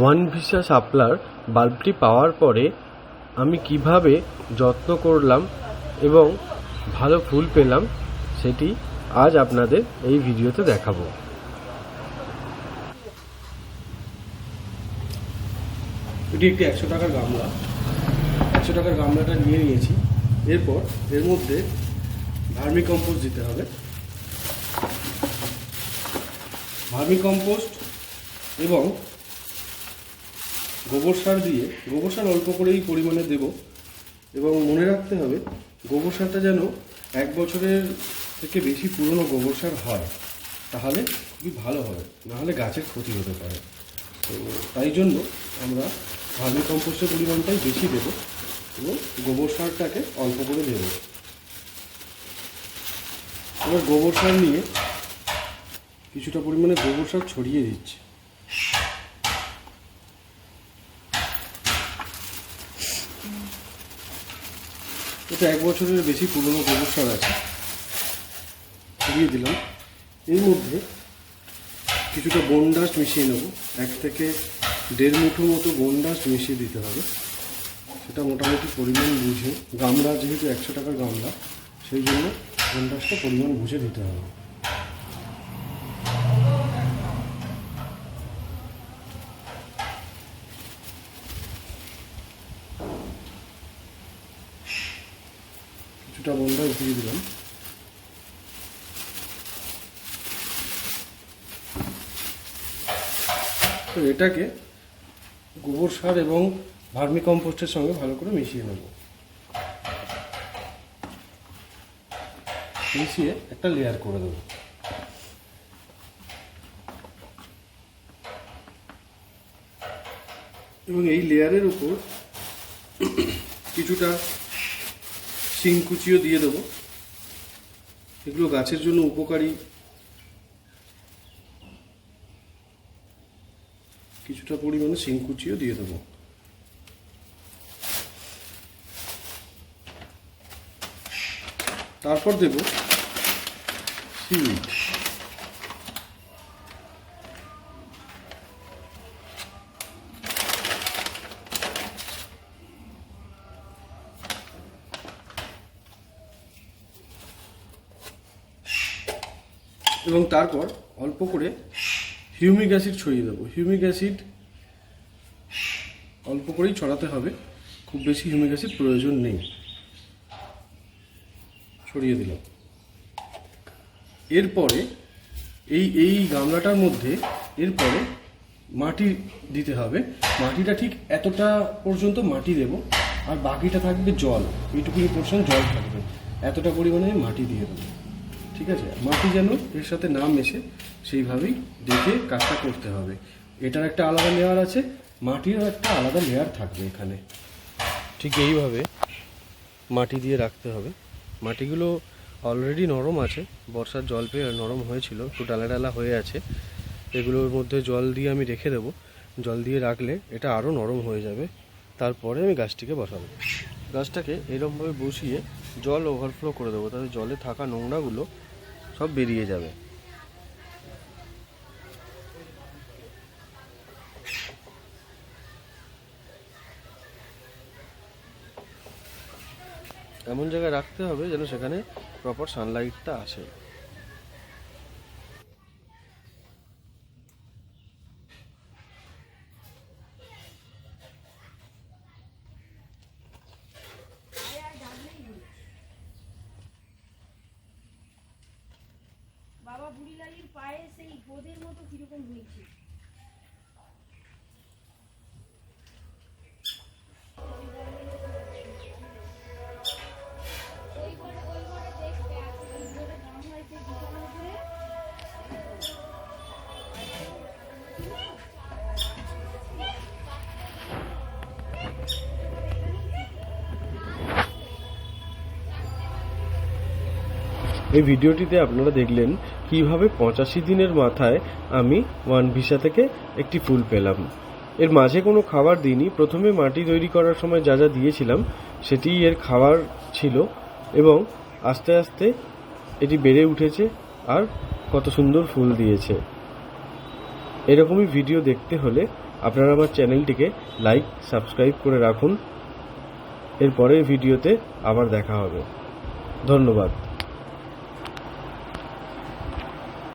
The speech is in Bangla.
ওয়ান ভিসা সাপ্লার বাল্বটি পাওয়ার পরে আমি কীভাবে যত্ন করলাম এবং ভালো ফুল পেলাম সেটি আজ আপনাদের এই ভিডিওতে দেখাবো। এটি একটি একশো টাকার গামলা। একশো টাকার গামলাটা নিয়ে নিয়েছি। এরপর এর মধ্যে ভার্মি কম্পোস্ট দিতে হবে। ভার্মি কম্পোস্ট এবং গোবর সার দিয়ে, গোবর সার অল্প করেই পরিমাণে দেব এবং মনে রাখতে হবে গোবর সারটা যেন এক বছরের থেকে বেশি পুরনো গোবর সার হয়, তাহলে খুবই ভালো হবে, নাহলে গাছের ক্ষতি হতে পারে। তো তাই জন্য আমরা ভার্মি কম্পোস্টের পরিমাণটাই বেশি দেব এবং গোবর সারটাকে অল্প করে দেব। এবার গোবর সার নিয়ে কিছুটা পরিমাণে গোবর সার ছড়িয়ে দিচ্ছি। এটা এক বছরের বেশি পুরনো গোবর সার আছে। দিয়ে দিলাম। এর মধ্যে কিছুটা বোন ডাস্ট মিশিয়ে নেব। এক থেকে দেড় মুঠো মতো বোন ডাস্ট মিশিয়ে দিতে হবে। সেটা মোটামুটি পরিমাণ বুঝে গামলা যেহেতু একশো টাকার গামলা সেই জন্য বনডাসটা পরিমাণ বুঝে দিতে হবে। কিছুটা বনডাস দিয়ে দিলাম। তো এটাকে গোবর সার এবং ভার্মি কম্পোস্টের সঙ্গে ভালো করে মিশিয়ে নেব। মিশিয়ে একটা লেয়ার করে দেবো। এবং এই লেয়ারের উপর কিছুটা শিংকুচিও দিয়ে দেবো। এগুলো গাছের জন্য উপকারী। কিছুটা পরিমাণে শিংকুচিও দিয়ে দেবো। তারপর দেব এবং তারপর অল্প করে হিউমিক অ্যাসিড ছড়িয়ে দেবো। হিউমিক অ্যাসিড অল্প করেই ছড়াতে হবে। খুব বেশি হিউমিক অ্যাসিড প্রয়োজন নেই। ছড়িয়ে দিলাম। এরপরে এই এই গামলাটার মধ্যে এরপরে মাটি দিতে হবে। মাটিটা ঠিক এতটা পর্যন্ত মাটি দেব। আর বাকিটা থাকবে জল। এইটুকুনি পোর্শন জল থাকবে। এতটা পরিমাণে মাটি দিয়ে দেবো। ঠিক আছে? মাটি যেন এর সাথে না মেশে সেইভাবেই দেখে কাজটা করতে হবে। এটার একটা আলাদা লেয়ার আছে, মাটিরও একটা আলাদা লেয়ার থাকবে এখানে। ঠিক এইভাবে মাটি দিয়ে রাখতে হবে। মাটিগুলো অলরেডি নরম আছে, বর্ষার জল পেয়ে নরম হয়েছিল, একটু ডালা ডালা হয়ে আছে। এগুলোর মধ্যে জল দিয়ে আমি রেখে দেবো। জল দিয়ে রাখলে এটা আরও নরম হয়ে যাবে। তারপরে আমি গাছটিকে বসাবো। গাছটাকে এরকমভাবে বসিয়ে জল ওভারফ্লো করে দেবো। তাতে জলে থাকা নোংরাগুলো সব বেরিয়ে যাবে। এমন জায়গায় রাখতে হবে যেন সেখানে প্রপার সানলাইটটা আসে। বুড়িলালির পায়ে সেই বোধের মতো কীরকম হয়েছে? এই ভিডিওটিতে আপনারা দেখলেন কীভাবে পঁচাশি দিনের মাথায় আমি ওয়ান ভিসা থেকে একটি ফুল পেলাম। এর মাঝে কোনো খাবার দিইনি। প্রথমে মাটি তৈরি করার সময় যা যা দিয়েছিলাম, সেটিই এর খাবার ছিল এবং আস্তে আস্তে এটি বেড়ে উঠেছে আর কত সুন্দর ফুল দিয়েছে। এরকমই ভিডিও দেখতে হলে আপনারা আমার চ্যানেলটিকে লাইক, সাবস্ক্রাইব করে রাখুন। এর পরের ভিডিওতে আবার দেখা হবে। ধন্যবাদ।